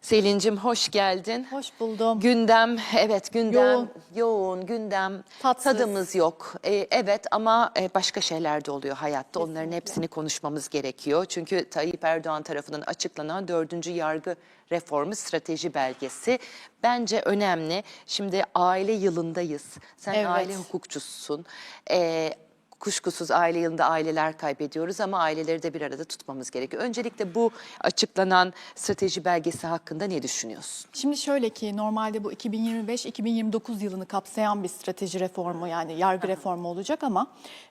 Selin'cim hoş geldin. Hoş buldum. Gündem, evet gündem yoğun, Yoğun. gündem, Tatsız. tadımız yok. Ee, evet ama e, başka şeyler de oluyor hayatta. Onların hepsini konuşmamız gerekiyor. Çünkü Tayyip Erdoğan tarafından açıklanan dördüncü yargı reformu strateji belgesi bence önemli. Şimdi aile yılındayız. Sen Evet. aile hukukçususun. Ee, Kuşkusuz aile yılında aileler kaybediyoruz ama aileleri de bir arada tutmamız gerekiyor. Öncelikle bu açıklanan strateji belgesi hakkında ne düşünüyorsun? Şimdi şöyle ki normalde bu 2025-2029 yılını kapsayan bir strateji reformu yani yargı reformu olacak ama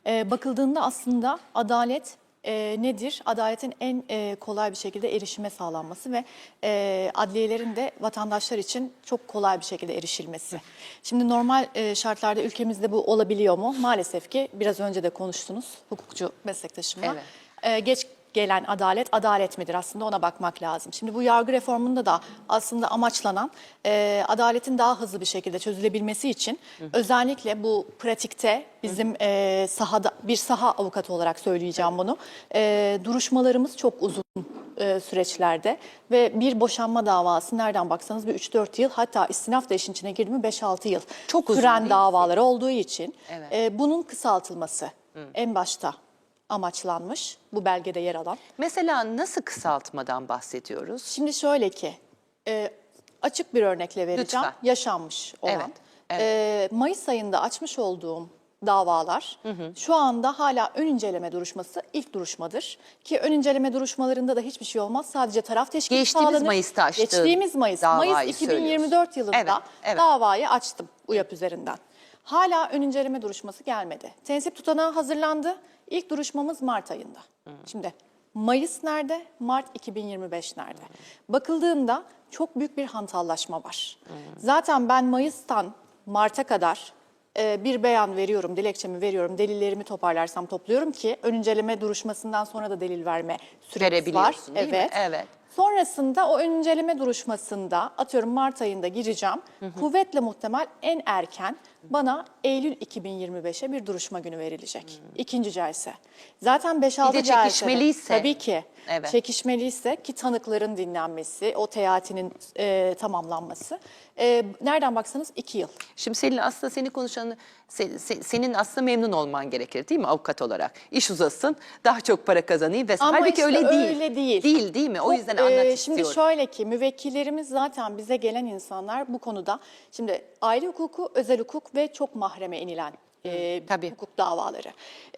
e, bakıldığında aslında adalet e, nedir? Adaletin en e, kolay bir şekilde erişime sağlanması ve e, adliyelerin de vatandaşlar için çok kolay bir şekilde erişilmesi. Şimdi normal e, şartlarda ülkemizde bu olabiliyor mu? Maalesef ki biraz önce de konuştunuz hukukçu meslektaşımla. Evet. Ee, geç gelen adalet adalet midir aslında ona bakmak lazım. Şimdi bu yargı reformunda da aslında amaçlanan e, adaletin daha hızlı bir şekilde çözülebilmesi için özellikle bu pratikte bizim e, sahada bir saha avukatı olarak söyleyeceğim bunu. E, duruşmalarımız çok uzun e, süreçlerde ve bir boşanma davası nereden baksanız bir 3-4 yıl hatta istinaf da işin içine girdi mi 5-6 yıl Çok uzun süren değil mi? davalar olduğu için Evet. e, bunun kısaltılması en başta amaçlanmış bu belgede yer alan. Mesela nasıl kısaltmadan bahsediyoruz? Şimdi şöyle ki e, açık bir örnekle vereceğim. Lütfen. Yaşanmış olan. Evet, evet. E, Mayıs ayında açmış olduğum davalar şu anda hala ön inceleme duruşması ilk duruşmadır. Ki ön inceleme duruşmalarında da hiçbir şey olmaz. Sadece taraf teşkili Geçtiğimiz sağlanır. Mayıs'ta açtığın Geçtiğimiz Mayıs. Mayıs 2024 yılında Evet, evet. davayı açtım UYAP üzerinden. Hala ön inceleme duruşması gelmedi. Tensip tutanağı hazırlandı. İlk duruşmamız Mart ayında. Şimdi Mayıs nerede? Mart 2025 nerede? Bakıldığında çok büyük bir hantallaşma var. Zaten ben Mayıs'tan Mart'a kadar e, bir beyan veriyorum, dilekçemi veriyorum, delillerimi toparlarsam topluyorum ki ön inceleme duruşmasından sonra da delil verme süremiz var. Mi? evet. Evet. Sonrasında o ön inceleme duruşmasında atıyorum Mart ayında gireceğim. Kuvvetle muhtemel en erken bana Eylül 2025'e bir duruşma günü verilecek. İkinci celse. Zaten 5-6 Bir de çekişmeliyse. Tabii ki. Evet. Çekişmeliyse ki tanıkların dinlenmesi, o teatinin e, tamamlanması. E, nereden baksanız 2 yıl. Şimdi Selin aslında seni konuşan se- se- senin aslında memnun olman gerekir değil mi avukat olarak? İş uzasın, daha çok para kazanayım vesaire. Ama Halbuki işte öyle değil. öyle değil. Değil değil mi? O Çok, yüzden e, anlat Şimdi istiyorum. şöyle ki müvekkillerimiz zaten bize gelen insanlar bu konuda şimdi aile hukuku, özel hukuk ve çok mahreme inilen e, tabii. hukuk davaları.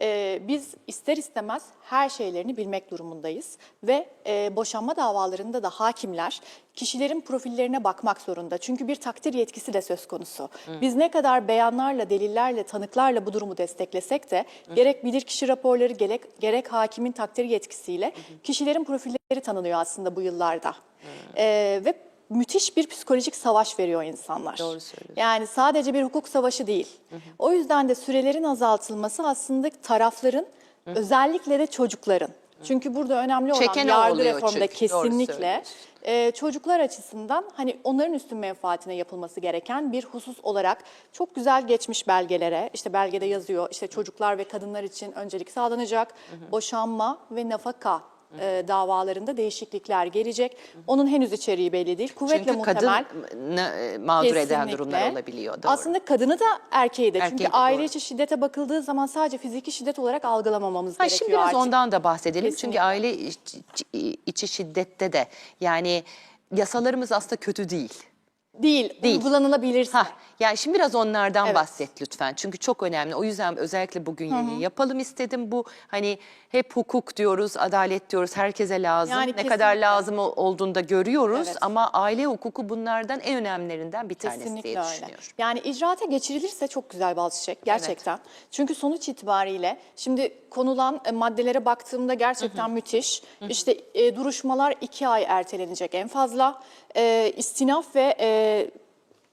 E, biz ister istemez her şeylerini bilmek durumundayız ve e, boşanma davalarında da hakimler kişilerin profillerine bakmak zorunda. Çünkü bir takdir yetkisi de söz konusu. Biz ne kadar beyanlarla, delillerle, tanıklarla bu durumu desteklesek de gerek bilirkişi raporları gerek, gerek hakimin takdir yetkisiyle kişilerin profilleri tanınıyor aslında bu yıllarda. E, ve müthiş bir psikolojik savaş veriyor insanlar. Doğru söylüyorsun. Yani sadece bir hukuk savaşı değil. O yüzden de sürelerin azaltılması aslında tarafların özellikle de çocukların. Çünkü burada önemli olan Çeken yargı oluyor reformunda çünkü. Kesinlikle e, çocuklar açısından hani onların üstün menfaatine yapılması gereken bir husus olarak çok güzel geçmiş belgelere işte belgede yazıyor işte çocuklar ve kadınlar için öncelik sağlanacak boşanma ve nafaka e, davalarında değişiklikler gelecek. Onun henüz içeriği belli değil. Kuvvetle Çünkü muhtemel kadını e, mağdur eden Kesinlikle. durumlar olabiliyor. Doğru. Aslında kadını da erkeği de. Erkeği Çünkü de, aile doğru. içi şiddete bakıldığı zaman sadece fiziki şiddet olarak algılamamamız Ha, gerekiyor şimdi biraz artık. ondan da bahsedelim. Çünkü Kesinlikle. aile içi, içi şiddette de yani yasalarımız aslında kötü değil. Değil, Değil. uygulanılabilirse. Ha, yani şimdi biraz onlardan Evet. bahset lütfen. Çünkü çok önemli. O yüzden özellikle bugün yayın yapalım istedim. Bu hani hep hukuk diyoruz, adalet diyoruz. Herkese lazım. Yani ne kesinlikle. kadar lazım ol- olduğunu da görüyoruz. Evet. Ama aile hukuku bunlardan en önemlilerinden bir tanesi Kesinlikle diye öyle. düşünüyorum. Yani icraata geçirilirse çok güzel bal çiçek gerçekten. Çünkü sonuç itibariyle şimdi konulan e, maddelere baktığımda gerçekten müthiş. İşte e, duruşmalar iki ay ertelenecek en fazla. E, istinaf ve e,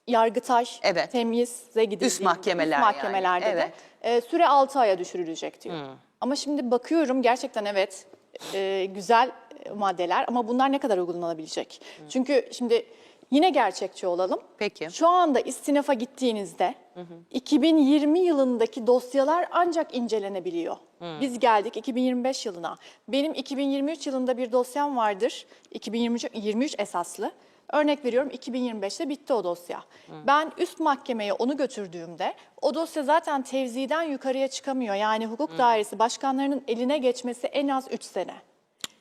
Yargıtay Evet. temyize gidildiğinde Üst mahkemeler üst yani, mahkemelerde evet. de e, süre 6 aya düşürülecek diyor. Ama şimdi bakıyorum gerçekten evet e, güzel maddeler ama bunlar ne kadar uygulanabilecek? Çünkü şimdi yine gerçekçi olalım. Peki. Şu anda istinafa gittiğinizde 2020 yılındaki dosyalar ancak incelenebiliyor. Biz geldik 2025 yılına. Benim 2023 yılında bir dosyam vardır. 2023 23 esaslı. Örnek veriyorum 2025'te bitti o dosya. Ben üst mahkemeye onu götürdüğümde o dosya zaten tevziden yukarıya çıkamıyor. Yani hukuk dairesi başkanlarının eline geçmesi en az 3 sene.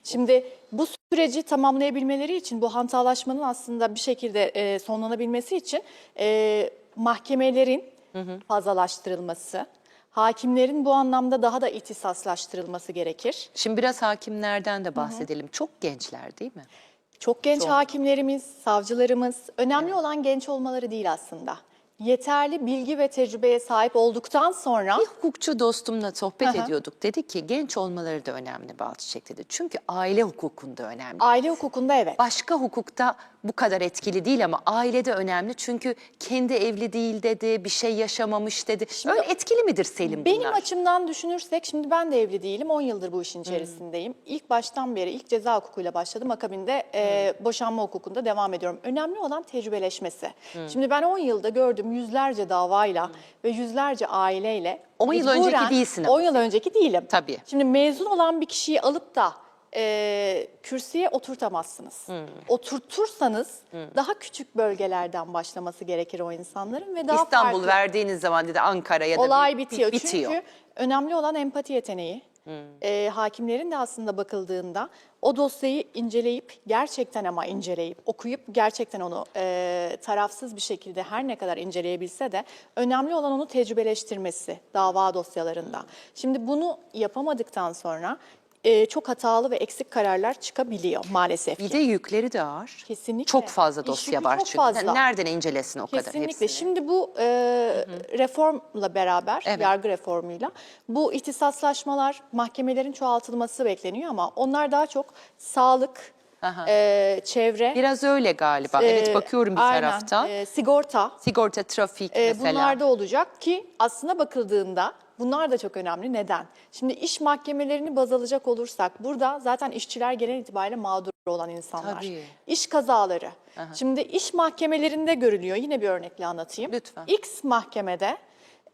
Şimdi bu süreci tamamlayabilmeleri için bu hantallaşmanın aslında bir şekilde e, sonlanabilmesi için e, mahkemelerin fazlalaştırılması, hakimlerin bu anlamda daha da ihtisaslaştırılması gerekir. Şimdi biraz hakimlerden de bahsedelim. Çok gençler değil mi? Çok genç hakimlerimiz, savcılarımız, önemli olan genç olmaları değil aslında. Yeterli bilgi ve tecrübeye sahip olduktan sonra Bir hukukçu dostumla sohbet hı. ediyorduk. Dedi ki genç olmaları da önemli bazı Çiçek dedi. Çünkü aile hukukunda önemli. aile hukukunda evet. Başka hukukta bu kadar etkili değil ama ailede önemli. Çünkü kendi evli değil dedi, bir şey yaşamamış dedi. Öyle etkili midir Selim Benim bunlar? açımdan düşünürsek şimdi ben de evli değilim. 10 yıldır bu işin içerisindeyim. İlk baştan beri ilk ceza hukukuyla başladım. Akabinde e, boşanma hukukunda devam ediyorum. Önemli olan tecrübeleşmesi. Şimdi ben 10 yılda gördüm yüzlerce davayla ve yüzlerce aileyle. 10 yıl önceki değilsin ama. 10 yıl önceki değilim. Tabii. Şimdi mezun olan bir kişiyi alıp da e, kürsüye oturtamazsınız. Oturtursanız daha küçük bölgelerden başlaması gerekir o insanların ve daha İstanbul farklı. verdiğiniz zaman dedi Ankara'ya da Olay bir- bitiyor. bitiyor. Çünkü önemli olan empati yeteneği. Ee, hakimlerin de aslında bakıldığında o dosyayı inceleyip gerçekten ama inceleyip okuyup gerçekten onu e, tarafsız bir şekilde her ne kadar inceleyebilse de önemli olan onu tecrübeleştirmesi dava dosyalarında. Şimdi bunu yapamadıktan sonra e, çok hatalı ve eksik kararlar çıkabiliyor maalesef Bir ki. de yükleri de ağır. Kesinlikle. Çok fazla dosya var çok çünkü. fazla. Nereden incelesin o kadar Kesinlikle. hepsini? Şimdi bu e, reformla beraber, Evet. yargı reformuyla bu ihtisaslaşmalar, mahkemelerin çoğaltılması bekleniyor ama onlar daha çok sağlık, Aha. e, çevre, Biraz öyle galiba. evet e, bakıyorum bir aynen, taraftan. e, sigorta. Sigorta, trafik E, mesela. bunlar da olacak ki aslında bakıldığında bunlar da çok önemli. Neden? Şimdi iş mahkemelerini baz alacak olursak burada zaten işçiler genel itibariyle mağdur olan insanlar. Tabii. İş kazaları. Şimdi iş mahkemelerinde görülüyor. Yine bir örnekle anlatayım. Lütfen. X mahkemede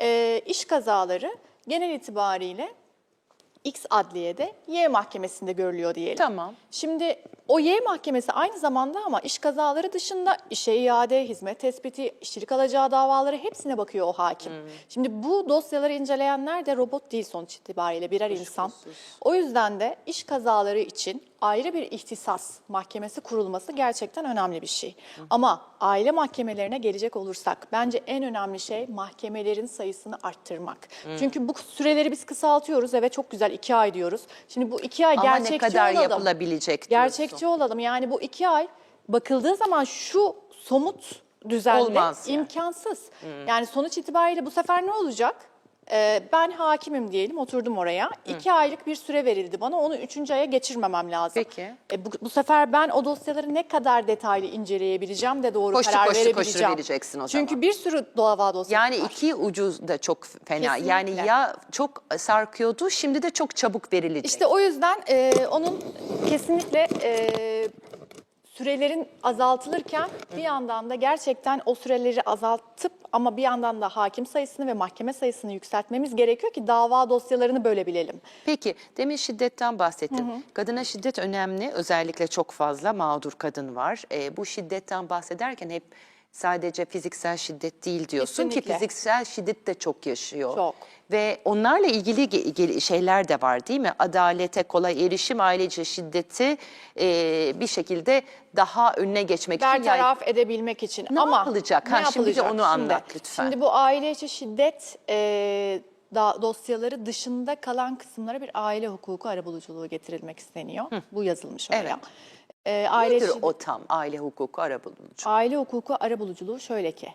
e, iş kazaları genel itibariyle X adliyede Y mahkemesinde görülüyor diyelim. Tamam. Şimdi o Y mahkemesi aynı zamanda ama iş kazaları dışında işe iade, hizmet tespiti, işçilik alacağı davaları hepsine bakıyor o hakim. Hmm. Şimdi bu dosyaları inceleyenler de robot değil sonuç itibariyle birer insan. O yüzden de iş kazaları için ayrı bir ihtisas mahkemesi kurulması gerçekten önemli bir şey. Ama aile mahkemelerine gelecek olursak bence en önemli şey mahkemelerin sayısını arttırmak. Çünkü bu süreleri biz kısaltıyoruz. Evet çok güzel iki ay diyoruz. Şimdi bu iki ay Ama gerçekçi ne kadar olalım. yapılabilecek diyorsun. Gerçekçi olalım. Yani bu iki ay bakıldığı zaman şu somut düzenle Olmaz yani. imkansız. Yani sonuç itibariyle bu sefer ne olacak? Ee, ben hakimim diyelim oturdum oraya. İki aylık bir süre verildi bana. Onu üçüncü aya geçirmemem lazım. Peki. E, bu, bu sefer ben o dosyaları ne kadar detaylı inceleyebileceğim de doğru Koştu karar koştu koştu verebileceğim. vereceksin o Çünkü zaman. bir sürü dava dosyası Yani var. iki ucu da çok fena. Yani Kesinlikle. ya çok sarkıyordu şimdi de çok çabuk verilecek. İşte o yüzden e, onun kesinlikle e, sürelerin azaltılırken bir yandan da gerçekten o süreleri azaltıp ama bir yandan da hakim sayısını ve mahkeme sayısını yükseltmemiz gerekiyor ki dava dosyalarını bölebilelim. Peki demin şiddetten bahsettin. Kadına şiddet önemli. Özellikle çok fazla mağdur kadın var. Ee, bu şiddetten bahsederken hep sadece fiziksel şiddet değil diyorsun ki Kesinlikle. fiziksel şiddet de çok yaşıyor. Çok. Ve onlarla ilgili şeyler de var değil mi? Adalete kolay erişim, ailece şiddeti e, bir şekilde daha önüne geçmek için. yay- Bertaraf edebilmek için. Ne ama yapılacak? ne Ha, şimdi de yapılacak? onu anlat lütfen. Şimdi bu aile içi şiddet e, da, dosyaları dışında kalan kısımlara bir aile hukuku arabuluculuğu getirilmek isteniyor. Bu yazılmış oraya. Evet. E, aile Nedir o tam aile hukuku arabulucu? Aile hukuku arabuluculuğu şöyle ki,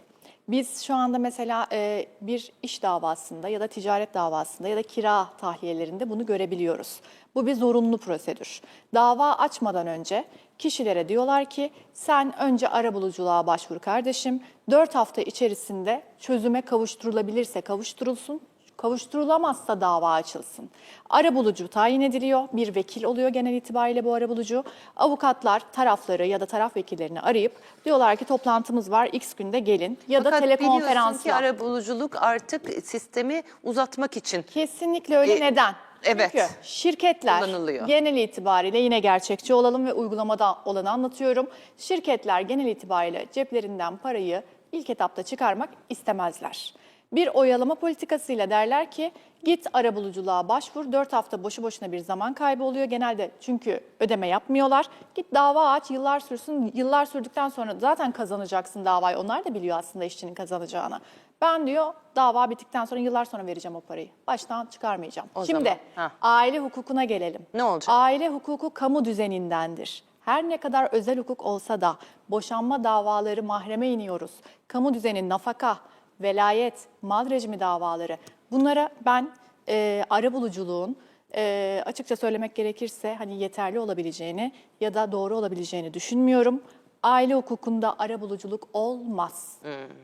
biz şu anda mesela e, bir iş davasında ya da ticaret davasında ya da kira tahliyelerinde bunu görebiliyoruz. Bu bir zorunlu prosedür. Dava açmadan önce kişilere diyorlar ki sen önce arabuluculuğa başvur kardeşim. 4 hafta içerisinde çözüme kavuşturulabilirse kavuşturulsun. Kavuşturulamazsa dava açılsın. Arabulucu tayin ediliyor. Bir vekil oluyor genel itibariyle bu arabulucu. Avukatlar tarafları ya da taraf vekillerini arayıp diyorlar ki toplantımız var X günde gelin ya da Fakat ki telekonferansla. arabuluculuk artık sistemi uzatmak için Kesinlikle öyle. E, Neden? evet. Çünkü şirketler genel itibariyle yine gerçekçi olalım ve uygulamada olanı anlatıyorum. Şirketler genel itibariyle ceplerinden parayı ilk etapta çıkarmak istemezler. Bir oyalama politikasıyla derler ki git arabuluculuğa başvur. 4 hafta boşu boşuna bir zaman kaybı oluyor genelde çünkü ödeme yapmıyorlar. Git dava aç yıllar sürsün. Yıllar sürdükten sonra zaten kazanacaksın davayı. Onlar da biliyor aslında işçinin kazanacağını. Ben diyor dava bittikten sonra yıllar sonra vereceğim o parayı. Baştan çıkarmayacağım. O Şimdi zaman, aile hukukuna gelelim. Ne olacak? Aile hukuku kamu düzenindendir. Her ne kadar özel hukuk olsa da boşanma davaları mahreme iniyoruz. Kamu düzeni, nafaka, velayet, mal rejimi davaları. Bunlara ben e, arabuluculuğun e, açıkça söylemek gerekirse hani yeterli olabileceğini ya da doğru olabileceğini düşünmüyorum. Aile hukukunda arabuluculuk olmaz.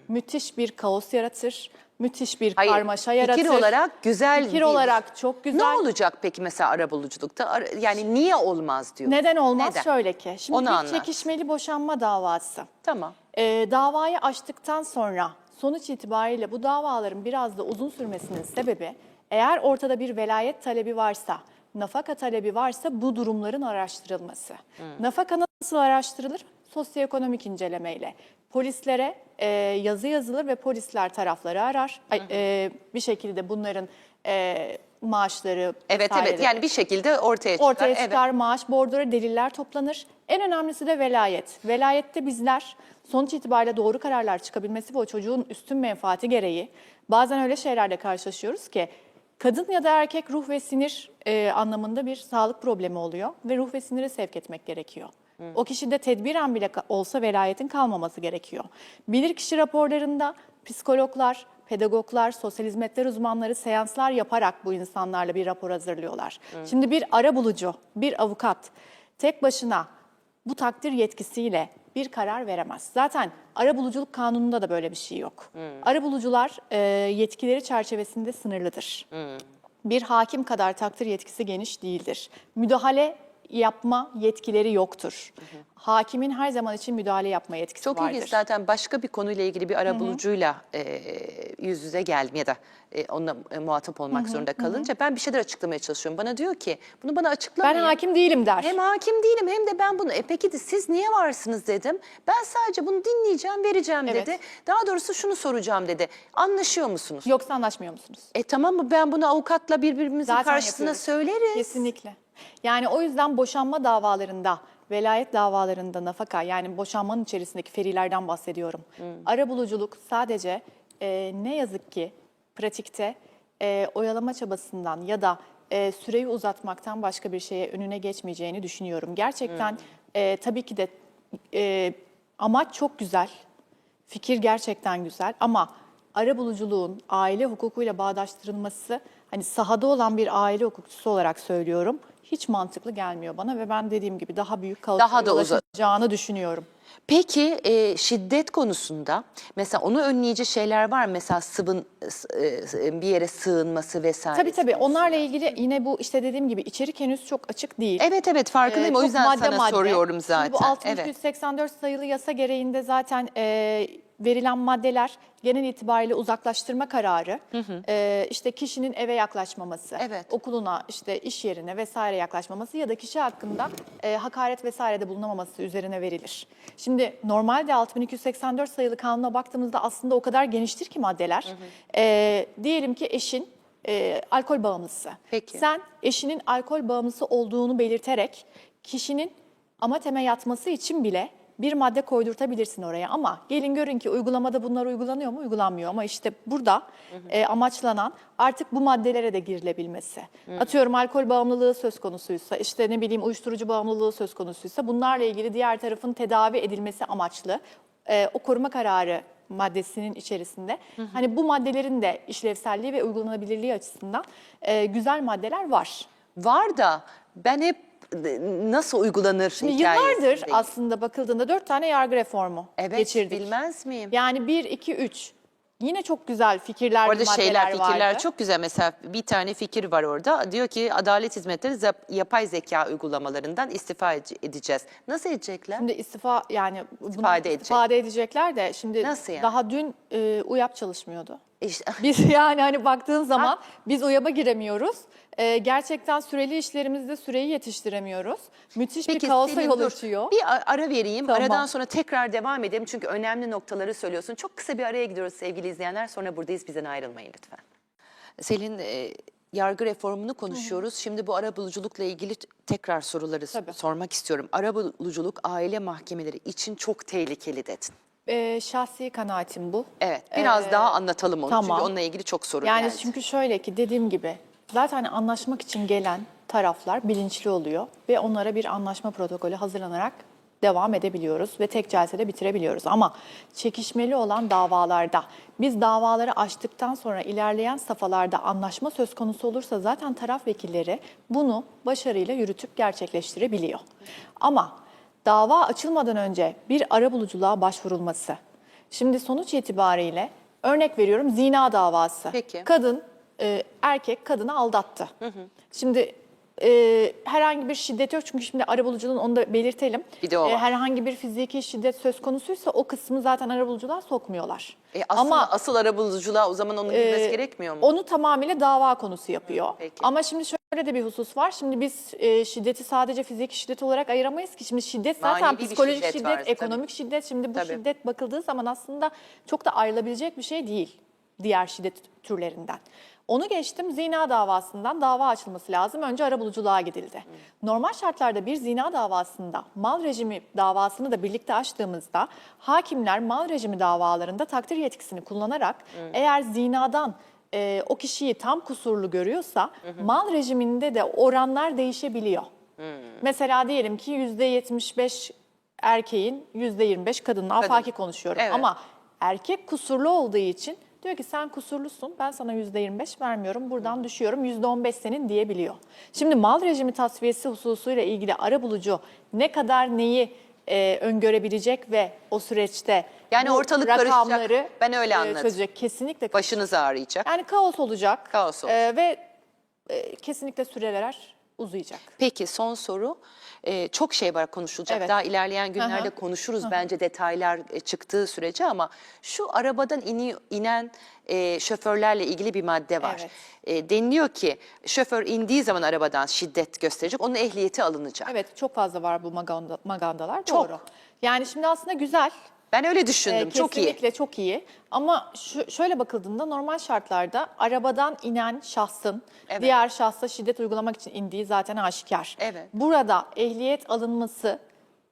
Müthiş bir kaos yaratır. Müthiş bir Hmm. Hayır, karmaşa fikir yaratır. olarak güzel Fikir değil. olarak çok güzel. Ne olacak peki mesela arabuluculukta? Ara- Yani niye olmaz diyor. Neden olmaz? Neden? Şöyle ki, şimdi Onu bir anlat. çekişmeli boşanma davası. Tamam. Ee, davayı açtıktan sonra sonuç itibariyle bu davaların biraz da uzun sürmesinin sebebi eğer ortada bir velayet talebi varsa, nafaka talebi varsa bu durumların araştırılması. Nafaka nasıl araştırılır? Sosyoekonomik incelemeyle. Polislere e, yazı yazılır ve polisler tarafları arar. Ay, e, bir şekilde bunların e, maaşları Evet evet yani bir şekilde ortaya çıkar. Ortaya Evet. çıkar maaş, bordura deliller toplanır. En önemlisi de velayet. Velayette bizler sonuç itibariyle doğru kararlar çıkabilmesi ve o çocuğun üstün menfaati gereği bazen öyle şeylerle karşılaşıyoruz ki kadın ya da erkek ruh ve sinir e, anlamında bir sağlık problemi oluyor ve ruh ve sinire sevk etmek gerekiyor. O kişide tedbiren bile olsa velayetin kalmaması gerekiyor. Bilirkişi raporlarında psikologlar, pedagoglar, sosyal hizmetler uzmanları seanslar yaparak bu insanlarla bir rapor hazırlıyorlar. Şimdi bir ara bulucu, bir avukat tek başına bu takdir yetkisiyle bir karar veremez. Zaten ara buluculuk kanununda da böyle bir şey yok. Ara bulucular e, yetkileri çerçevesinde sınırlıdır. Bir hakim kadar takdir yetkisi geniş değildir. Müdahale yapma yetkileri yoktur. Hakimin her zaman için müdahale yapma yetkisi Çok vardır. ilginç zaten başka bir konuyla ilgili bir arabulucuyla e, yüz yüze geldim ya da e, onunla e, muhatap olmak zorunda kalınca ben bir şeyler açıklamaya çalışıyorum. Bana diyor ki bunu bana Ben açıklamayın. hakim değilim der. Hem hakim değilim hem de ben bunu e peki de siz niye varsınız dedim. Ben sadece bunu dinleyeceğim vereceğim Evet. dedi. Daha doğrusu şunu soracağım dedi. Anlaşıyor musunuz? Yoksa anlaşmıyor musunuz? E tamam mı ben bunu avukatla birbirimizin Zaten karşısına yapıyoruz. söyleriz. Kesinlikle. Yani o yüzden boşanma davalarında, velayet davalarında nafaka yani boşanmanın içerisindeki ferilerden bahsediyorum. Hmm. Arabuluculuk sadece e, ne yazık ki pratikte e, oyalama çabasından ya da e, süreyi uzatmaktan başka bir şeye önüne geçmeyeceğini düşünüyorum. Gerçekten Hmm. e, tabii ki de e, amaç çok güzel. Fikir gerçekten güzel ama arabuluculuğun aile hukukuyla bağdaştırılması hani sahada olan bir aile hukukçusu olarak söylüyorum hiç mantıklı gelmiyor bana ve ben dediğim gibi daha büyük kaoslara Daha da uza- açacağını düşünüyorum. Peki e, şiddet konusunda mesela onu önleyici şeyler var mı? Mesela sıvın e, bir yere sığınması vesaire. Tabii tabii onlarla ilgili yine bu işte dediğim gibi içerik henüz çok açık değil. Evet evet farkındayım Ee, o çok yüzden madde sana madde. soruyorum Şimdi zaten. bu 6384 evet. 84 sayılı yasa gereğinde zaten e, verilen maddeler genel itibariyle uzaklaştırma kararı, e, işte kişinin eve yaklaşmaması, Evet. okuluna, işte iş yerine vesaire yaklaşmaması ya da kişi hakkında e, hakaret vesairede bulunamaması üzerine verilir. Şimdi normalde 6284 sayılı kanuna baktığımızda aslında o kadar geniştir ki maddeler. E, diyelim ki eşin e, alkol bağımlısı. Peki. Sen eşinin alkol bağımlısı olduğunu belirterek kişinin amateme yatması için bile bir madde koydurtabilirsin oraya ama gelin görün ki uygulamada bunlar uygulanıyor mu? Uygulanmıyor ama işte burada e, amaçlanan artık bu maddelere de girilebilmesi. Atıyorum alkol bağımlılığı söz konusuysa, işte ne bileyim uyuşturucu bağımlılığı söz konusuysa bunlarla ilgili diğer tarafın tedavi edilmesi amaçlı e, o koruma kararı maddesinin içerisinde. Hani bu maddelerin de işlevselliği ve uygulanabilirliği açısından e, güzel maddeler var. Var da ben hep nasıl uygulanır Şimdi yıllardır hikayesindeyim. aslında bakıldığında dört tane yargı reformu Evet geçirdik. bilmez miyim? Yani bir, iki, üç. Yine çok güzel fikirler, Orada şeyler, fikirler vardı. çok güzel. Mesela bir tane fikir var orada. Diyor ki adalet hizmetleri yapay zeka uygulamalarından istifa ede- edeceğiz. Nasıl edecekler? Şimdi istifa yani İstifade edecek. istifade edecekler de şimdi Nasıl yani? daha dün e, UYAP çalışmıyordu. İşte, Biz yani hani baktığın zaman biz UYAP'a giremiyoruz. E, gerçekten süreli işlerimizde süreyi yetiştiremiyoruz. Müthiş bir kaosa yol açıyor. Bir ara vereyim. Tamam. Aradan sonra tekrar devam edelim. Çünkü önemli noktaları söylüyorsun. Çok kısa bir araya gidiyoruz sevgili izleyenler. Sonra buradayız. Bizden ayrılmayın lütfen. Selin, e, yargı reformunu konuşuyoruz. Şimdi bu arabuluculukla ilgili tekrar soruları Tabii. sormak istiyorum. Arabuluculuk aile mahkemeleri için çok tehlikeli dedin. E, şahsi kanaatim bu. Evet, biraz daha anlatalım onu. tamam. Çünkü onunla ilgili çok soru Yani geldi. çünkü şöyle ki dediğim gibi zaten anlaşmak için gelen taraflar bilinçli oluyor ve onlara bir anlaşma protokolü hazırlanarak devam edebiliyoruz ve tek celsede bitirebiliyoruz. Ama çekişmeli olan davalarda biz davaları açtıktan sonra ilerleyen safhalarda anlaşma söz konusu olursa zaten taraf vekilleri bunu başarıyla yürütüp gerçekleştirebiliyor. Ama dava açılmadan önce bir arabuluculuğa başvurulması. Şimdi sonuç itibariyle örnek veriyorum zina davası. Peki. Kadın, e, erkek kadını aldattı. Şimdi e, herhangi bir şiddet yok çünkü şimdi arabuluculuğun onu da belirtelim. Bir de o var. herhangi bir fiziki şiddet söz konusuysa o kısmı zaten arabuluculuğa sokmuyorlar. E aslında asıl arabuluculuğa o zaman onun girmesi Ee, gerekmiyor mu? Onu tamamıyla dava konusu yapıyor. peki. Ama şimdi şöyle de bir husus var. Şimdi biz e, şiddeti sadece fiziki şiddet olarak ayıramayız ki. Şimdi şiddet zaten Manevi bir psikolojik şiddet şiddet, var, tabii. ekonomik şiddet. Şimdi bu Tabii. şiddet bakıldığı zaman aslında çok da ayrılabilecek bir şey değil diğer şiddet türlerinden. Onu geçtim zina davasından dava açılması lazım. Önce arabuluculuğa gidildi. Normal şartlarda bir zina davasında mal rejimi davasını da birlikte açtığımızda hakimler mal rejimi davalarında takdir yetkisini kullanarak eğer zinadan e, o kişiyi tam kusurlu görüyorsa mal rejiminde de oranlar değişebiliyor. Mesela diyelim ki %75 erkeğin %25 kadının afaki konuşuyorum Evet. ama erkek kusurlu olduğu için diyor ki sen kusurlusun ben sana %25 vermiyorum buradan düşüyorum %15 senin diyebiliyor. Şimdi mal rejimi tasfiyesi hususuyla ilgili arabulucu ne kadar neyi e, öngörebilecek ve o süreçte Yani bu ortalık karışacak. rakamları Ben öyle e, anladım. çözecek. Kesinlikle Başınız ağrıyacak. yani kaos olacak. Kaos olacak. E, ve e, kesinlikle süreler uzayacak. Peki son soru. Ee, çok şey var konuşulacak. Evet. Daha ilerleyen günlerde hı. konuşuruz bence detaylar e, çıktığı sürece ama şu arabadan ini, inen e, şoförlerle ilgili bir madde var. Evet. E, deniliyor ki şoför indiği zaman arabadan şiddet gösterecek, onun ehliyeti alınacak. Evet çok fazla var bu maganda, magandalar Çok. doğru. Yani şimdi aslında güzel. Ben öyle düşündüm. Ee, çok iyi. Kesinlikle çok iyi. Ama şu, şöyle bakıldığında normal şartlarda arabadan inen şahsın Evet. diğer şahsa şiddet uygulamak için indiği zaten aşikar. Evet. Burada ehliyet alınması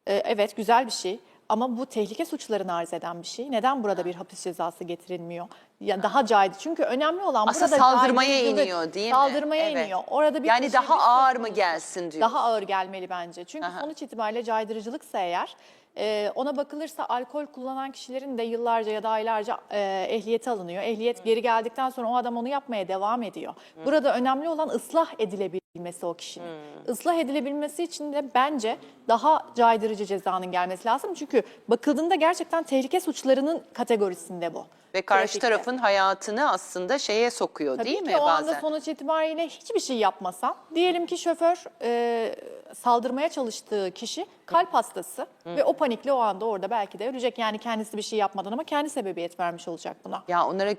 e, evet güzel bir şey. Ama bu tehlike suçlarını arz eden bir şey. Neden burada bir hapis cezası getirilmiyor? Ya daha caydırıcı. Çünkü önemli olan Aslında burada saldırmaya caydırıcılık. iniyor değil mi? Saldırmaya Evet. iniyor. Orada bir Yani daha teşebbüs ağır mı gelsin diyor. Daha ağır gelmeli bence. Çünkü Aha. sonuç itibariyle caydırıcılıksa eğer e, ona bakılırsa alkol kullanan kişilerin de yıllarca ya da aylarca e, ehliyeti alınıyor. Ehliyet geri geldikten sonra o adam onu yapmaya devam ediyor. Burada önemli olan ıslah edilebilmesi o kişinin. Islah edilebilmesi için de bence daha caydırıcı cezanın gelmesi lazım. Çünkü bakıldığında gerçekten tehlike suçlarının kategorisinde bu. Ve karşı Trafikte. tarafın hayatını aslında şeye sokuyor Tabii değil ki mi o bazen? anda sonuç itibariyle hiçbir şey yapmasa, diyelim ki şoför e, saldırmaya çalıştığı kişi kalp hastası ve o panikle o anda orada belki de ölecek. Yani kendisi bir şey yapmadan ama kendi sebebiyet vermiş olacak buna. Ya onlara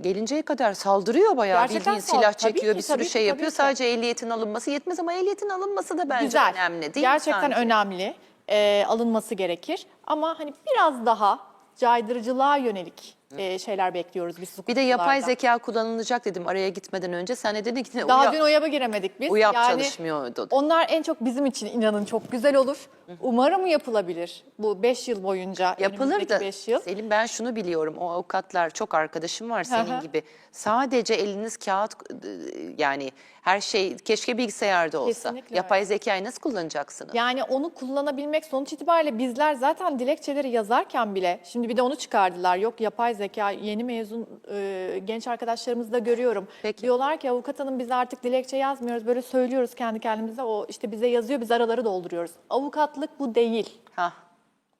gelinceye kadar saldırıyor bayağı. Gerçekten Bildiğin sal- silah tabii çekiyor, ki, bir sürü tabii ki, şey tabii yapıyor. ki. Sadece ehliyetin alınması yetmez ama ehliyetin alınması da bence Güzel. önemli değil mi Gerçekten sanki? önemli. e, alınması gerekir. Ama hani biraz daha caydırıcılığa yönelik e, şeyler bekliyoruz biz Bir de yapay zeka kullanılacak dedim araya gitmeden önce. Sen de dedin ki ne, Daha dün OYAP'a giremedik biz. UYAP çalışmıyordu. Onlar en çok bizim için inanın çok güzel olur. Umarım yapılabilir bu 5 yıl boyunca. Yapılır önümüzdeki da beş yıl. Selim ben şunu biliyorum o avukatlar çok arkadaşım var senin Hı gibi. Sadece eliniz kağıt yani her şey keşke bilgisayarda olsa. Kesinlikle Yapay zekayı nasıl kullanacaksınız? Yani onu kullanabilmek sonuç itibariyle bizler zaten dilekçeleri yazarken bile şimdi bir de onu çıkardılar. Yok yapay zeka yeni mezun e, genç arkadaşlarımızda görüyorum. Peki. Diyorlar ki avukat hanım biz artık dilekçe yazmıyoruz. Böyle söylüyoruz kendi kendimize. O işte bize yazıyor biz araları dolduruyoruz. Avukatlık bu değil. Ha.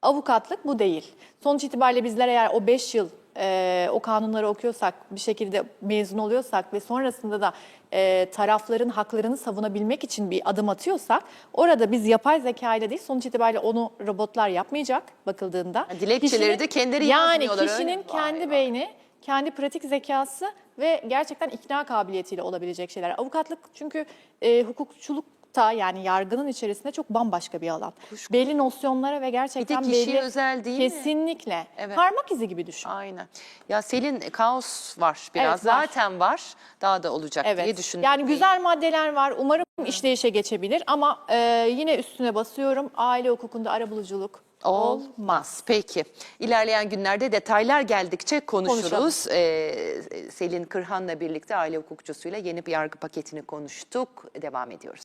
Avukatlık bu değil. Sonuç itibariyle bizler eğer o 5 yıl e, o kanunları okuyorsak, bir şekilde mezun oluyorsak ve sonrasında da e, tarafların haklarını savunabilmek için bir adım atıyorsak orada biz yapay zeka ile değil sonuç itibariyle onu robotlar yapmayacak bakıldığında. Ha, dilekçeleri de kendileri Yani yazmıyorlar, öyle kişinin? Vay kendi vay. beyni, kendi pratik zekası ve gerçekten ikna kabiliyetiyle olabilecek şeyler. Avukatlık çünkü e, hukukçulukta yani yargının içerisinde çok bambaşka bir alan. Belli nosyonlara ve gerçekten kişiye belli özel değil mi? kesinlikle Evet. parmak izi gibi düşün. Aynen. Ya Selin kaos var biraz. Evet, var. Zaten var. Daha da olacak diye Evet. düşündüm. Yani güzel maddeler var. Umarım işleyişe geçebilir ama e, yine üstüne basıyorum. Aile hukukunda arabuluculuk Olmaz. Peki. İlerleyen günlerde detaylar geldikçe konuşuruz. Konuşalım. Ee, Selin Kırhan'la birlikte aile hukukçusuyla yeni bir yargı paketini konuştuk. Devam ediyoruz.